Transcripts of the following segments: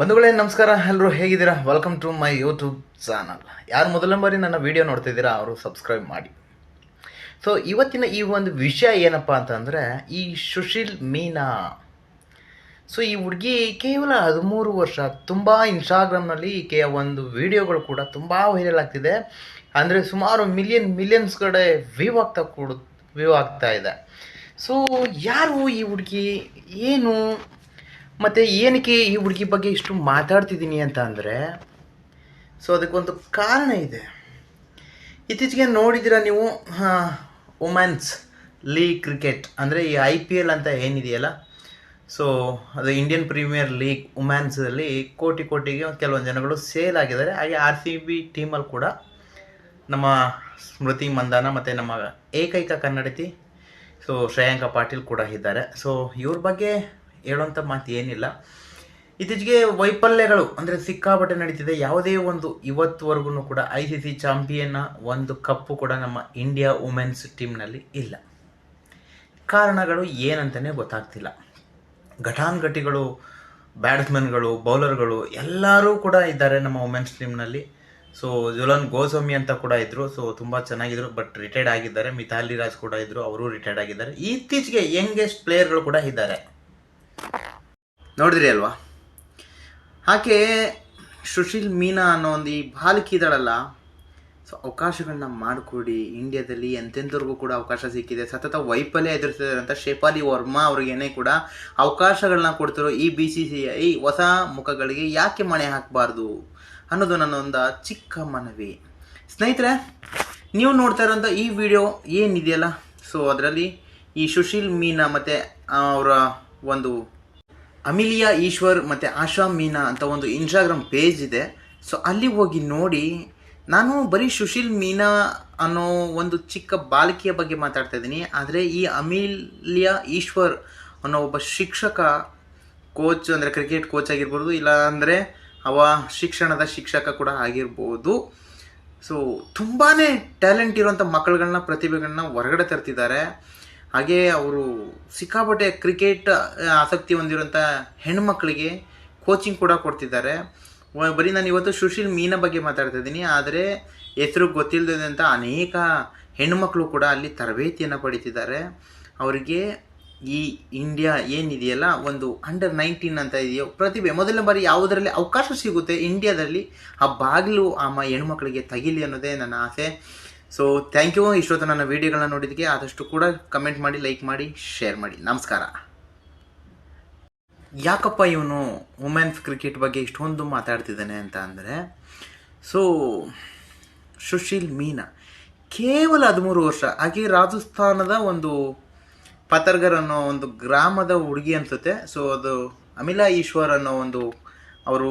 ಬಂಧುಗಳೇ, ನಮಸ್ಕಾರ. ಎಲ್ಲರೂ ಹೇಗಿದ್ದೀರಾ? Welcome to my YouTube channel ಯಾರು ಮೊದಲ ಬಾರಿ ನನ್ನ ವಿಡಿಯೋ ನೋಡ್ತಿದ್ದೀರಾ, ಅವರು ಸಬ್ಸ್ಕ್ರೈಬ್ ಮಾಡಿ. ಸೊ ಇವತ್ತಿನ ಈ ಒಂದು ವಿಷಯ ಏನಪ್ಪ ಅಂತಂದರೆ, ಈ ಸುಶೀಲ್ ಮೀನಾ. ಸೊ ಈ ಹುಡುಗಿ ಕೇವಲ ಹದಿಮೂರು ವರ್ಷ, ತುಂಬ ಇನ್ಸ್ಟಾಗ್ರಾಮ್ನಲ್ಲಿ ಈಕೆಯ ಒಂದು ವಿಡಿಯೋಗಳು ಕೂಡ ತುಂಬ ವೈರಲ್ ಆಗ್ತಿದೆ. ಅಂದರೆ ಸುಮಾರು ಮಿಲಿಯನ್ ಮಿಲಿಯನ್ಸ್ ಕಡೆ ವ್ಯೂ ಆಗ್ತಾ ಕೂಡ ವ್ಯೂ ಆಗ್ತಾ ಇದೆ. ಸೊ ಯಾರು ಈ ಹುಡುಗಿ? ಏನು? ಮತ್ತು ಏನಕ್ಕೆ ಈ ಹುಡುಗಿ ಬಗ್ಗೆ ಇಷ್ಟು ಮಾತಾಡ್ತಿದ್ದೀನಿ ಅಂತ ಅಂದರೆ, ಸೊ ಅದಕ್ಕೊಂದು ಕಾರಣ ಇದೆ. ಇತ್ತೀಚೆಗೆ ನೋಡಿದಿರ ನೀವು ವುಮೆನ್ಸ್ ಲೀಗ್ ಕ್ರಿಕೆಟ್ ಅಂದರೆ ಈ ಐ ಪಿ ಎಲ್ ಅಂತ ಏನಿದೆಯಲ್ಲ, ಸೊ ಅದು ಇಂಡಿಯನ್ ಪ್ರೀಮಿಯರ್ ಲೀಗ್ ವುಮೆನ್ಸಲ್ಲಿ ಕೋಟಿ ಕೋಟಿಗೆ ಕೆಲವೊಂದು ಜನಗಳು ಸೇಲ್ ಆಗಿದ್ದಾರೆ. ಹಾಗೆ ಆರ್ ಸಿ ಬಿ ಟೀಮಲ್ಲಿ ಕೂಡ ನಮ್ಮ ಸ್ಮೃತಿ ಮಂದಾನ ಮತ್ತು ನಮ್ಮ ಏಕೈಕ ಕನ್ನಡತಿ, ಸೊ ಶ್ರೇಯಾಂಕ ಪಾಟೀಲ್ ಕೂಡ ಇದ್ದಾರೆ. ಸೊ ಇವ್ರ ಬಗ್ಗೆ ಹೇಳೋಂಥ ಮಾತು ಏನಿಲ್ಲ ಇತ್ತೀಚೆಗೆ ವೈಫಲ್ಯಗಳು ಅಂದರೆ ಸಿಕ್ಕಾಪಟ್ಟೆ ನಡೀತಿದೆ. ಯಾವುದೇ ಒಂದು ಇವತ್ತುವರೆಗೂ ಕೂಡ ಐ ಸಿ ಸಿ ಚಾಂಪಿಯನ್ನ ಒಂದು ಕಪ್ಪು ಕೂಡ ನಮ್ಮ ಇಂಡಿಯಾ ವುಮೆನ್ಸ್ ಟೀಮ್ನಲ್ಲಿ ಇಲ್ಲ. ಕಾರಣಗಳು ಏನಂತಲೇ ಗೊತ್ತಾಗ್ತಿಲ್ಲ. ಘಟಾನ್ಘಟಿಗಳು ಬ್ಯಾಟ್ಸ್ಮನ್ಗಳು ಬೌಲರ್ಗಳು ಎಲ್ಲರೂ ಕೂಡ ಇದ್ದಾರೆ ನಮ್ಮ ವುಮೆನ್ಸ್ ಟೀಮ್ನಲ್ಲಿ. ಸೊ, ಜುಲನ್ ಗೋಸ್ವಾಮಿ ಅಂತ ಕೂಡ ಇದ್ದರು ಸೊ, ತುಂಬ ಚೆನ್ನಾಗಿದ್ರು. ಬಟ್ ರಿಟೈರ್ಡ್ ಆಗಿದ್ದಾರೆ. ಮಿಥಾಲಿ ರಾಜ್ ಕೂಡ ಇದ್ದರು ಅವರು ರಿಟೈರ್ಡ್ ಆಗಿದ್ದಾರೆ. ಇತ್ತೀಚೆಗೆ ಯಂಗೆಸ್ಟ್ ಪ್ಲೇಯರ್ಗಳು ಕೂಡ ಇದ್ದಾರೆ. ನೋಡಿದ್ರಿ ಅಲ್ವಾ? ಹಾಗೆ ಸುಶೀಲ್, ಮೀನಾ ಅನ್ನೋ ಒಂದು ಈ ಬಾಲಕಿ ಇದ್ದಾಳಲ್ಲ, ಸೊ ಅವಕಾಶಗಳನ್ನ ಮಾಡಿಕೊಡಿ. ಇಂಡಿಯಾದಲ್ಲಿ ಎಂತೆಂಥವ್ರಿಗೂ ಕೂಡ ಅವಕಾಶ ಸಿಕ್ಕಿದೆ. ಸತತ ವೈಫಲ್ಯ ಎದುರಿಸಿದಂತ ಅಂತ ಶೇಫಾಲಿ ವರ್ಮಾ ಅವ್ರಿಗೇನೆ ಕೂಡ ಅವಕಾಶಗಳನ್ನ ಕೊಡ್ತಿರೋ ಈ ಬಿ ಸಿ ಸಿ ಐ ಹೊಸ ಮುಖಗಳಿಗೆ ಯಾಕೆ ಮಣೆ ಹಾಕಬಾರ್ದು ಅನ್ನೋದು ನನ್ನ ಒಂದು ಚಿಕ್ಕ ಮನವಿ. ಸ್ನೇಹಿತರೆ, ನೀವು ನೋಡ್ತಾ ಇರೋಂಥ ಈ ವಿಡಿಯೋ ಏನಿದೆಯಲ್ಲ? ಸೊ ಅದರಲ್ಲಿ ಈ ಸುಶೀಲ್, ಮೀನಾ ಮತ್ತು ಅವರ ಒಂದು ಅಮಿಲಿಯಾ, ಈಶ್ವರ್ ಮತ್ತು ಆಶಾ, ಮೀನಾ ಅಂತ ಒಂದು ಇನ್ಸ್ಟಾಗ್ರಾಮ್ ಪೇಜ್ ಇದೆ. ಸೊ ಅಲ್ಲಿ ಹೋಗಿ ನೋಡಿ, ನಾನು ಬರೀ ಸುಶೀಲ್, ಮೀನಾ ಅನ್ನೋ ಒಂದು ಚಿಕ್ಕ ಬಾಲಕಿಯ ಬಗ್ಗೆ ಮಾತಾಡ್ತಾ ಇದ್ದೀನಿ. ಆದರೆ ಈ ಅಮಿಲಿಯಾ, ಈಶ್ವರ್ ಅನ್ನೋ ಒಬ್ಬ ಶಿಕ್ಷಕ ಕೋಚ್ ಅಂದರೆ ಕ್ರಿಕೆಟ್ ಕೋಚ್ ಆಗಿರ್ಬೋದು ಇಲ್ಲ ಅಂದರೆ ಅವ ಶಿಕ್ಷಣದ ಶಿಕ್ಷಕ ಕೂಡ ಆಗಿರ್ಬೋದು. ಸೊ ತುಂಬಾ ಟ್ಯಾಲೆಂಟ್ ಇರುವಂಥ ಮಕ್ಕಳುಗಳನ್ನ ಪ್ರತಿಭೆಗಳನ್ನ ಹೊರಗಡೆ ತರ್ತಿದ್ದಾರೆ. ಹಾಗೆ ಅವರು ಸಿಕ್ಕಾಪಟ್ಟೆ ಕ್ರಿಕೆಟ್ ಆಸಕ್ತಿ ಹೊಂದಿರುವಂಥ ಹೆಣ್ಮಕ್ಳಿಗೆ ಕೋಚಿಂಗ್ ಕೂಡ ಕೊಡ್ತಿದ್ದಾರೆ. ಬರೀ ನಾನು ಇವತ್ತು ಸುಶೀಲ್ ಮೀನಾ ಬಗ್ಗೆ ಮಾತಾಡ್ತಾ ಇದ್ದೀನಿ. ಆದರೆ ಹೆಸರು ಗೊತ್ತಿಲ್ಲದಂಥ ಅನೇಕ ಹೆಣ್ಮಕ್ಳು ಕೂಡ ಅಲ್ಲಿ ತರಬೇತಿಯನ್ನು ಪಡಿತಿದ್ದಾರೆ. ಅವರಿಗೆ ಈ ಇಂಡಿಯಾ ಏನಿದೆಯಲ್ಲ, ಒಂದು ಅಂಡರ್ ನೈನ್ಟೀನ್ ಅಂತ ಇದೆಯೋ, ಪ್ರತಿಭೆ, ಮೊದಲನೇ ಬಾರಿ ಯಾವುದರಲ್ಲಿ ಅವಕಾಶ ಸಿಗುತ್ತೆ ಇಂಡಿಯಾದಲ್ಲಿ ಆ ಬಾಗಿಲು ಆ ಹೆಣ್ಮಕ್ಳಿಗೆ ತಗಿಲಿ ಅನ್ನೋದೇ ನನ್ನ ಆಸೆ. ಸೊ ಥ್ಯಾಂಕ್ ಯು ಇಷ್ಟೊತ್ತು ನನ್ನ ವೀಡಿಯೋಗಳನ್ನ ನೋಡಿದ್ದಕ್ಕೆ ಆದಷ್ಟು ಕೂಡ ಕಮೆಂಟ್ ಮಾಡಿ ಲೈಕ್ ಮಾಡಿ ಶೇರ್ ಮಾಡಿ. ನಮಸ್ಕಾರ. ಯಾಕಪ್ಪ ಇವನು ವುಮೆನ್ಸ್ ಕ್ರಿಕೆಟ್ ಬಗ್ಗೆ ಇಷ್ಟೊಂದು ಮಾತಾಡ್ತಿದ್ದಾನೆ ಅಂತ ಅಂದರೆ ಸೊ ಸುಶೀಲ್ ಮೀನಾ, ಕೇವಲ ಹದಿಮೂರು ವರ್ಷ, ಹಾಗೆ ರಾಜಸ್ಥಾನದ ಒಂದು ಪತರ್ಗರ್ ಅನ್ನೋ ಒಂದು ಗ್ರಾಮದ ಹುಡುಗಿ ಅನಿಸುತ್ತೆ. ಸೊ ಅದು ಅಮಿಲಾ ಈಶ್ವರ್ ಅನ್ನೋ ಒಂದು ಅವರು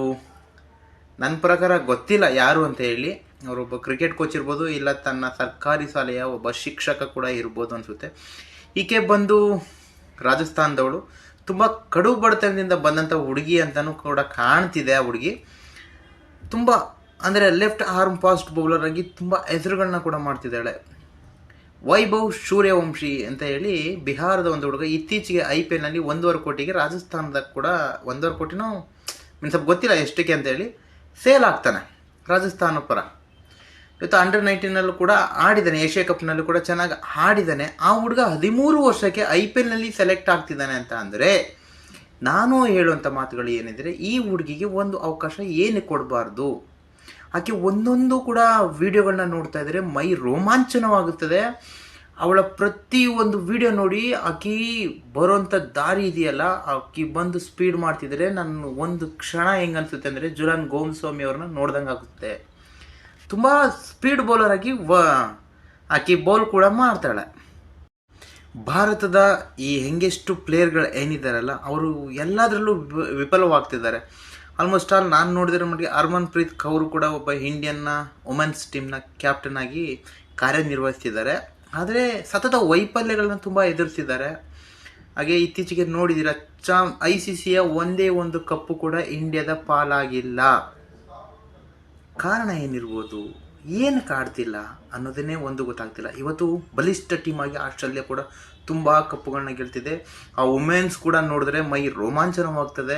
ನನ್ನ ಪ್ರಕಾರ ಗೊತ್ತಿಲ್ಲ ಯಾರು ಅಂತ ಹೇಳಿ. ಅವರೊಬ್ಬ ಕ್ರಿಕೆಟ್ ಕೋಚ್ ಇರ್ಬೋದು, ಇಲ್ಲ ತನ್ನ ಸರ್ಕಾರಿ ಶಾಲೆಯ ಒಬ್ಬ ಶಿಕ್ಷಕ ಕೂಡ ಇರ್ಬೋದು ಅನಿಸುತ್ತೆ. ಈಕೆ ಬಂದು ರಾಜಸ್ಥಾನದವಳು. ತುಂಬ ಕಡು ಬಡತನದಿಂದ ಬಂದಂಥ ಹುಡುಗಿ ಅಂತಲೂ ಕೂಡ ಕಾಣ್ತಿದೆ ಆ ಹುಡುಗಿ. ತುಂಬ ಅಂದರೆ ಲೆಫ್ಟ್ ಆರ್ಮ್ ಫಾಸ್ಟ್ ಬೌಲರ್ ಆಗಿ ತುಂಬ ಹೆಸರುಗಳನ್ನ ಕೂಡ ಮಾಡ್ತಿದ್ದಾಳೆ. ವೈಭವ್ ಸೂರ್ಯವಂಶಿ ಅಂತ ಹೇಳಿ ಬಿಹಾರದ ಒಂದು ಹುಡುಗ ಇತ್ತೀಚೆಗೆ ಐ ಪಿ ಎಲ್ನಲ್ಲಿ ಒಂದೂವರೆ ಕೋಟಿಗೆ ರಾಜಸ್ಥಾನದ ಕೂಡ ಒಂದೂವರೆ ಕೋಟಿನೂ ಮೀನ್ಸ್ ಗೊತ್ತಿಲ್ಲ ಎಷ್ಟಕ್ಕೆ ಅಂತ ಹೇಳಿ ಸೇಲ್ ಆಗ್ತಾನೆ, ರಾಜಸ್ಥಾನ ಪರ. ಇವತ್ತು ಅಂಡರ್ ನೈನ್ಟೀನಲ್ಲೂ ಕೂಡ ಆಡಿದ್ದಾನೆ ಏಷ್ಯಾ ಕಪ್ನಲ್ಲೂ ಕೂಡ ಚೆನ್ನಾಗಿ ಆಡಿದ್ದಾನೆ ಆ ಹುಡುಗ ಹದಿಮೂರು ವರ್ಷಕ್ಕೆ ಐ ಪಿ ಎಲ್ನಲ್ಲಿ ಸೆಲೆಕ್ಟ್ ಆಗ್ತಿದ್ದಾನೆ ಅಂತ ಅಂದರೆ ನಾನು ಹೇಳುವಂಥ ಮಾತುಗಳು ಏನಿದ್ರೆ ಈ ಹುಡುಗಿಗೆ ಒಂದು ಅವಕಾಶ ಏನು ಕೊಡಬಾರ್ದು? ಆಕೆ ಒಂದೊಂದು ಕೂಡ ವೀಡಿಯೋಗಳನ್ನ ನೋಡ್ತಾ ಇದ್ರೆ ಮೈ ರೋಮಾಂಚನವಾಗುತ್ತದೆ. ಅವಳ ಪ್ರತಿ ಒಂದು ವಿಡಿಯೋ ನೋಡಿ ಆಕಿ ಬರೋಂಥ ದಾರಿ ಇದೆಯಲ್ಲ, ಆಕಿ ಬಂದು ಸ್ಪೀಡ್ ಮಾಡ್ತಿದ್ರೆ ನನ್ನ ಒಂದು ಕ್ಷಣ ಹೆಂಗನ್ಸುತ್ತೆ ಅಂದರೆ ಜುಲಾನ್ ಗೋಮಸ್ವಾಮಿ ಅವ್ರನ್ನ ನೋಡ್ದಂಗೆ ಆಗುತ್ತೆ ತುಂಬ ಸ್ಪೀಡ್ ಬೌಲರ್ ಆಗಿ ವ, ಆಕೆ ಬೌಲ್ ಕೂಡ ಮಾಡ್ತಾಳೆ. ಭಾರತದ ಈ ಹೆಂಗೆಷ್ಟು ಪ್ಲೇಯರ್ಗಳು ಏನಿದ್ದಾರಲ್ಲ ಅವರು ಎಲ್ಲದರಲ್ಲೂ ವಿಫಲವಾಗ್ತಿದ್ದಾರೆ. ಆಲ್ಮೋಸ್ಟ್ ಆಲ್ ನಾನು ನೋಡಿದ್ರೆ ಮಟ್ಟಿಗೆ ಅರ್ಮನ್ ಪ್ರೀತ್ ಕೌರ್ ಕೂಡ ಒಬ್ಬ ಇಂಡಿಯನ್ನ ವುಮೆನ್ಸ್ ಟೀಮ್ನ ಕ್ಯಾಪ್ಟನ್ ಆಗಿ ಕಾರ್ಯನಿರ್ವಹಿಸ್ತಿದ್ದಾರೆ. ಆದರೆ ಸತತ ವೈಫಲ್ಯಗಳನ್ನ ತುಂಬ ಎದುರಿಸಿದ್ದಾರೆ. ಹಾಗೆ ಇತ್ತೀಚೆಗೆ ನೋಡಿದಿರ ಚಾಮ್ ಐ ಸಿ ಸಿಯ ಒಂದೇ ಒಂದು ಕಪ್ಪು ಕೂಡ ಇಂಡಿಯಾದ ಪಾಲಾಗಿಲ್ಲ. ಕಾರಣ ಏನಿರ್ಬೋದು? ಏನು ಕಾಡ್ತಿಲ್ಲ ಅನ್ನೋದನ್ನೇ ಒಂದು ಗೊತ್ತಾಗ್ತಿಲ್ಲ. ಇವತ್ತು ಬಲಿಷ್ಠ ಟೀಮ್ ಆಗಿ ಆಸ್ಟ್ರೇಲಿಯಾ ಕೂಡ ತುಂಬ ಕಪ್ಪುಗಳನ್ನ ಗೆಲ್ತಿದೆ. ಆ ವುಮೆನ್ಸ್ ಕೂಡ ನೋಡಿದ್ರೆ ಮೈ ರೋಮಾಂಚನವಾಗ್ತದೆ.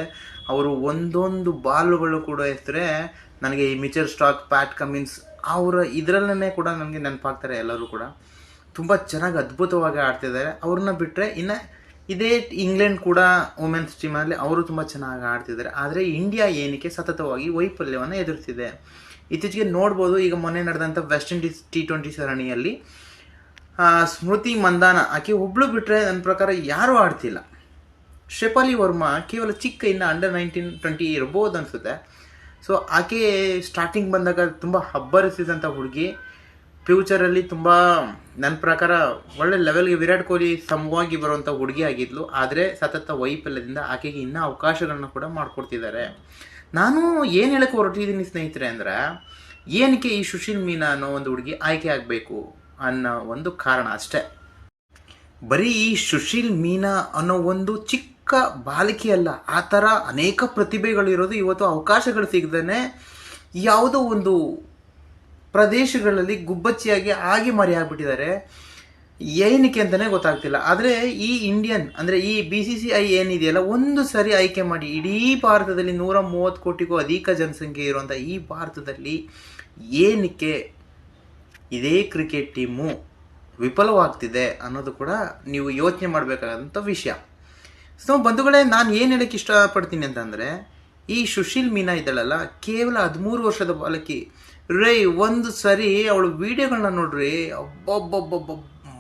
ಅವರು ಒಂದೊಂದು ಬಾಲುಗಳು ಕೂಡ ಎತ್ತರೆ ನನಗೆ ಈ ಮಿಚರ್ ಸ್ಟಾಕ್ ಪ್ಯಾಟ್ ಕಮಿನ್ಸ್ ಅವರ ಇದರಲ್ಲೇ ಕೂಡ ನನಗೆ ನೆನಪಾಗ್ತಾರೆ ಎಲ್ಲರೂ ಕೂಡ. ತುಂಬ ಚೆನ್ನಾಗಿ ಅದ್ಭುತವಾಗಿ ಆಡ್ತಿದ್ದಾರೆ. ಅವ್ರನ್ನ ಬಿಟ್ಟರೆ ಇನ್ನು ಇದೇ ಇಂಗ್ಲೆಂಡ್ ಕೂಡ ವುಮೆನ್ಸ್ ಟೀಮಲ್ಲಿ ಅವರು ತುಂಬ ಚೆನ್ನಾಗಿ ಆಡ್ತಿದ್ದಾರೆ. ಆದರೆ ಇಂಡಿಯಾ ಏನಕ್ಕೆ ಸತತವಾಗಿ ವೈಫಲ್ಯವನ್ನು ಎದುರಿಸಿದೆ? ಇತ್ತೀಚೆಗೆ ನೋಡ್ಬೋದು, ಈಗ ಮೊನ್ನೆ ನಡೆದಂಥ ವೆಸ್ಟ್ ಇಂಡೀಸ್ ಟಿ ಟ್ವೆಂಟಿ ಸರಣಿಯಲ್ಲಿ ಸ್ಮೃತಿ ಮಂದಾನ, ಆಕೆ ಒಬ್ಳು ಬಿಟ್ಟರೆ ನನ್ನ ಪ್ರಕಾರ ಯಾರೂ ಆಡ್ತಿಲ್ಲ. ಶೆಫಾಲಿ ವರ್ಮಾ ಕೇವಲ ಚಿಕ್ಕ ಇನ್ನು ಅಂಡರ್ ನೈನ್ಟೀನ್ ಟ್ವೆಂಟಿ ಇರ್ಬೋದು ಅನಿಸುತ್ತೆ. ಸೊ ಆಕೆ ಸ್ಟಾರ್ಟಿಂಗ್ ಬಂದಾಗ ತುಂಬ ಹಬ್ಬರಿಸಿದಂಥ ಹುಡುಗಿ. ಫ್ಯೂಚರಲ್ಲಿ ತುಂಬ ನನ್ನ ಪ್ರಕಾರ ಒಳ್ಳೆ ಲೆವೆಲ್ಗೆ ವಿರಾಟ್ ಕೊಹ್ಲಿ ಸಮವಾಗಿ ಬರುವಂಥ ಹುಡುಗಿ ಆಗಿದ್ಲು. ಆದರೆ ಸತತ ವೈಫಲ್ಯದಿಂದ ಆಕೆಗೆ ಇನ್ನೂ ಅವಕಾಶಗಳನ್ನ ಕೂಡ ಮಾಡಿಕೊಡ್ತಿದ್ದಾರೆ. ನಾನು ಏನು ಹೇಳಕ್ಕೆ ಹೊರಟಿದ್ದೀನಿ ಸ್ನೇಹಿತರೆ ಅಂದರೆ, ಏನಕ್ಕೆ ಈ ಸುಶೀಲ್ ಮೀನಾ ಅನ್ನೋ ಒಂದು ಹುಡುಗಿ ಆಯ್ಕೆ ಆಗಬೇಕು ಅನ್ನೋ ಒಂದು ಕಾರಣ ಅಷ್ಟೇ. ಬರೀ ಈ ಸುಶೀಲ್ ಮೀನಾ ಅನ್ನೋ ಒಂದು ಚಿಕ್ಕ ಬಾಲಿಕೆ ಅಲ್ಲ, ಆ ಥರ ಅನೇಕ ಪ್ರತಿಭೆಗಳಿರೋದು ಇವತ್ತು ಅವಕಾಶಗಳು ಸಿಗದೇ ಯಾವುದೋ ಒಂದು ಪ್ರದೇಶಗಳಲ್ಲಿ ಗುಬ್ಬಚ್ಚಿಯಾಗಿ ಆಗಿ ಮರಿ ಆಗ್ಬಿಟ್ಟಿದ್ದಾರೆ ಏನಕ್ಕೆ ಅಂತಲೇ ಗೊತ್ತಾಗ್ತಿಲ್ಲ. ಆದರೆ ಈ ಇಂಡಿಯನ್ ಅಂದರೆ ಈ ಬಿ ಸಿ ಸಿ ಐ ಏನಿದೆಯಲ್ಲ, ಒಂದು ಸರಿ ಆಯ್ಕೆ ಮಾಡಿ, ಇಡೀ ಭಾರತದಲ್ಲಿ ನೂರ ಮೂವತ್ತು ಕೋಟಿಗೂ ಅಧಿಕ ಜನಸಂಖ್ಯೆ ಇರುವಂಥ ಈ ಭಾರತದಲ್ಲಿ ಏನಕ್ಕೆ ಇದೇ ಕ್ರಿಕೆಟ್ ಟೀಮು ವಿಫಲವಾಗ್ತಿದೆ ಅನ್ನೋದು ಕೂಡ ನೀವು ಯೋಚನೆ ಮಾಡಬೇಕಾದಂಥ ವಿಷಯ. ಸೊ ಬಂಧುಗಳೇ, ನಾನು ಏನು ಹೇಳಕ್ಕೆ ಇಷ್ಟಪಡ್ತೀನಿ ಅಂತಂದರೆ, ಈ ಸುಶೀಲ್ ಮೀನಾ ಇದ್ದಾಳಲ್ಲ, ಕೇವಲ ಹದಿಮೂರು ವರ್ಷದ ಬಾಲಕಿ ರೇ, ಒಂದು ಸರಿ ಅವಳು ವೀಡಿಯೋಗಳನ್ನ ನೋಡ್ರಿ ಒಬ್ಬೊಬ್ಬೊಬ್ಬೊಬ್ಬ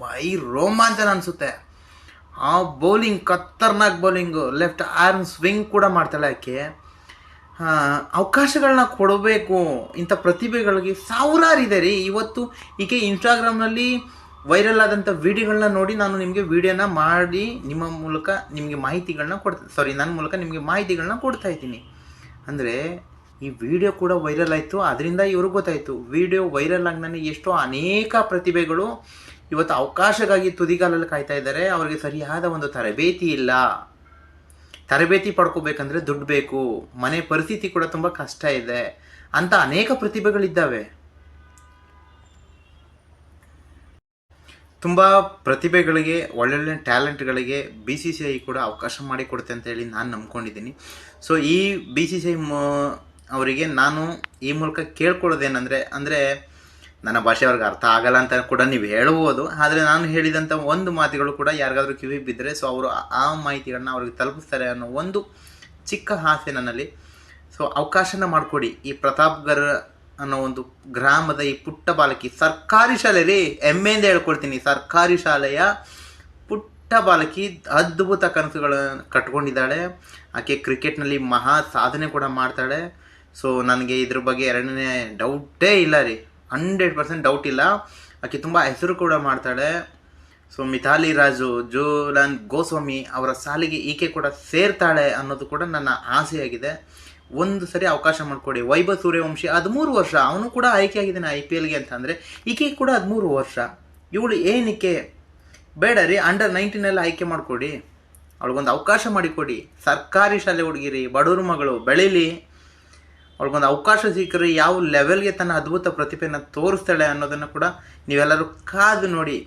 ಮೈ ರೋಮಾಂಚನ ಅನಿಸುತ್ತೆ. ಆ ಬೌಲಿಂಗ್ ಕತ್ತರ್ನಾಗ್ ಬೌಲಿಂಗು, ಲೆಫ್ಟ್ ಆರ್ಮ್ ಸ್ವಿಂಗ್ ಕೂಡ ಮಾಡ್ತಾಳೆ ಆಕೆ. ಅವಕಾಶಗಳನ್ನ ಕೊಡಬೇಕು, ಇಂಥ ಪ್ರತಿಭೆಗಳಿಗೆ ಸಾವಿರಾರು ಇದೆ ರೀ. ಇವತ್ತು ಈಕೆ ಇನ್ಸ್ಟಾಗ್ರಾಮ್ನಲ್ಲಿ ವೈರಲ್ ಆದಂಥ ವೀಡಿಯೋಗಳನ್ನ ನೋಡಿ ನಾನು ನಿಮಗೆ ವಿಡಿಯೋನ ಮಾಡಿ, ನಿಮ್ಮ ಮೂಲಕ ನಿಮಗೆ ಮಾಹಿತಿಗಳನ್ನ ಕೊಡ್ತಾ ಸಾರಿ ನನ್ನ ಮೂಲಕ ನಿಮಗೆ ಮಾಹಿತಿಗಳನ್ನ ಕೊಡ್ತಾ ಇದ್ದೀನಿ. ಅಂದರೆ ಈ ವಿಡಿಯೋ ಕೂಡ ವೈರಲ್ ಆಯಿತು. ಅದರಿಂದ ಇವ್ರಿಗೆ ಗೊತ್ತಾಯಿತು. ವಿಡಿಯೋ ವೈರಲ್ ಆಗಿ ಎಷ್ಟೋ ಅನೇಕ ಪ್ರತಿಭೆಗಳು ಇವತ್ತು ಅವಕಾಶಕ್ಕಾಗಿ ತುದಿಗಾಲಲ್ಲಿ ಕಾಯ್ತಾ ಇದ್ದಾರೆ. ಅವರಿಗೆ ಸರಿಯಾದ ಒಂದು ತರಬೇತಿ ಇಲ್ಲ. ತರಬೇತಿ ಪಡ್ಕೋಬೇಕಂದ್ರೆ ದುಡ್ಡು ಬೇಕು. ಮನೆ ಪರಿಸ್ಥಿತಿ ಕೂಡ ತುಂಬ ಕಷ್ಟ ಇದೆ ಅಂತ ಅನೇಕ ಪ್ರತಿಭೆಗಳಿದ್ದಾವೆ. ತುಂಬ ಪ್ರತಿಭೆಗಳಿಗೆ, ಒಳ್ಳೊಳ್ಳೆ ಟ್ಯಾಲೆಂಟ್ಗಳಿಗೆ ಬಿ ಸಿ ಸಿ ಐ ಕೂಡ ಅವಕಾಶ ಮಾಡಿಕೊಡುತ್ತೆ ಅಂತ ಹೇಳಿ ನಾನು ನಂಬ್ಕೊಂಡಿದ್ದೀನಿ. ಸೊ ಈ ಬಿ ಸಿ ಸಿ ಐ ಅವರಿಗೆ ನಾನು ಈ ಮೂಲಕ ಕೇಳ್ಕೊಳ್ಳೋದೇನೆಂದರೆ, ಅಂದರೆ ನನ್ನ ಭಾಷೆ ಅವ್ರಿಗೆ ಅರ್ಥ ಆಗಲ್ಲ ಅಂತ ಕೂಡ ನೀವು ಹೇಳ್ಬೋದು ಆದರೆ ನಾನು ಹೇಳಿದಂಥ ಒಂದು ಮಾತುಗಳು ಕೂಡ ಯಾರಿಗಾದ್ರೂ ಕಿವಿ ಬಿದ್ದರೆ ಸೊ ಅವರು ಆ- ಮಾಹಿತಿಗಳನ್ನ ಅವ್ರಿಗೆ ತಲುಪಿಸ್ತಾರೆ ಅನ್ನೋ ಒಂದು ಚಿಕ್ಕ ಆಸೆ ನನ್ನಲ್ಲಿ. ಸೊ ಅವಕಾಶನ ಮಾಡಿಕೊಡಿ ಈ ಪ್ರತಾಪ್ಗರ್ ಅನ್ನೋ ಒಂದು ಗ್ರಾಮದ ಈ ಪುಟ್ಟ ಬಾಲಕಿ, ಸರ್ಕಾರಿ ಶಾಲೆಯಲ್ಲಿ ಹೆಮ್ಮೆಯಿಂದ ಹೇಳ್ಕೊಳ್ತೀನಿ, ಸರ್ಕಾರಿ ಶಾಲೆಯ ಪುಟ್ಟ ಬಾಲಕಿ ಅದ್ಭುತ ಕನಸುಗಳನ್ನು ಕಟ್ಕೊಂಡಿದ್ದಾಳೆ. ಆಕೆ ಕ್ರಿಕೆಟ್ನಲ್ಲಿ ಮಹಾ ಸಾಧನೆ ಕೂಡ ಮಾಡ್ತಾಳೆ. ಸೊ ನನಗೆ ಇದ್ರ ಬಗ್ಗೆ ಎರಡನೇ ಡೌಟೇ ಇಲ್ಲ ರೀ. ಹಂಡ್ರೆಡ್ ಪರ್ಸೆಂಟ್ ಡೌಟ್ ಇಲ್ಲ. ಆಕೆ ತುಂಬ ಹೆಸರು ಕೂಡ ಮಾಡ್ತಾಳೆ. ಸೊ ಮಿಥಾಲಿ ರಾಜು ಜೋಲಾನ್ ಗೋಸ್ವಾಮಿ ಅವರ ಸಾಲಿಗೆ ಈಕೆ ಕೂಡ ಸೇರ್ತಾಳೆ ಅನ್ನೋದು ಕೂಡ ನನ್ನ ಆಸೆಯಾಗಿದೆ. ಒಂದು ಸರಿ ಅವಕಾಶ ಮಾಡಿಕೊಡಿ. ವೈಭವ್ ಸೂರ್ಯವಂಶಿ ಹದಿಮೂರು ವರ್ಷ. ಅವನು ಕೂಡ ಆಯ್ಕೆ ಆಗಿದ್ದಾನೆ ಐ ಪಿ ಎಲ್ಗೆ ಅಂತಂದರೆ ಈಕೆ ಕೂಡ ಹದಿಮೂರು ವರ್ಷ. ಇವಳು ಏನಕ್ಕೆ? ಬೇಡ ರೀ ಅಂಡರ್ ನೈನ್ಟೀನಲ್ಲಿ ಆಯ್ಕೆ ಮಾಡಿಕೊಡಿ. ಅವಳಿಗೊಂದು ಅವಕಾಶ ಮಾಡಿಕೊಡಿ. ಸರ್ಕಾರಿ ಶಾಲೆ ಹುಡುಗಿರಿ, ಬಡವರು ಮಗಳು, ಬೆಳೀಲಿ. ಅವ್ಳಿಗೊಂದು ಅವಕಾಶ ಸಿಕ್ಕರೆ ಯಾವ ಲೆವೆಲ್ಗೆ ತನ್ನ ಅದ್ಭುತ ಪ್ರತಿಭೆಯನ್ನು ತೋರಿಸ್ತಾಳೆ ಅನ್ನೋದನ್ನು ಕೂಡ ನೀವೆಲ್ಲರೂ ಕಾದು ನೋಡಿ.